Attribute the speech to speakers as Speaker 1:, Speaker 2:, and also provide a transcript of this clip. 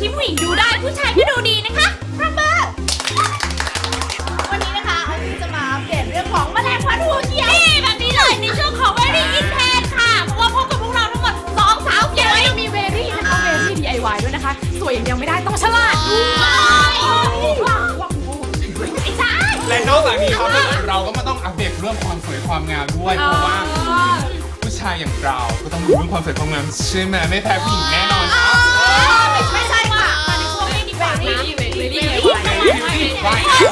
Speaker 1: ท
Speaker 2: ี่ผู้หญิงดูได้ผู้ชายก็ดูดีนะคะ
Speaker 3: ครับมือวันนี้นะคะอันนี้จะมาอัปเดตเรื่องของแมลงพันหูเขียวแบบนี้เลยใน
Speaker 2: ช่วงของ Very Intense ค่ะเพราะว่าพบกับพวกเราทั้งหมดสองสาวเก๋แล้วยัง
Speaker 3: มี Very
Speaker 1: Innovation DIY ด้วยนะคะ สวยอย่างเดียวไม่ได้ต้องฉลาดด้ว
Speaker 2: และนอกจากนี้ครับ
Speaker 4: เราก็มาต้องอัปเดตเรื่องความสวยความงามด้วยเพราะว่าผู้ชายอย่างเราก็ต้องรู้เรื่องความสวยความงามใช่ไหมไม่แพ้ผู้หญิงแน่นอน
Speaker 2: right.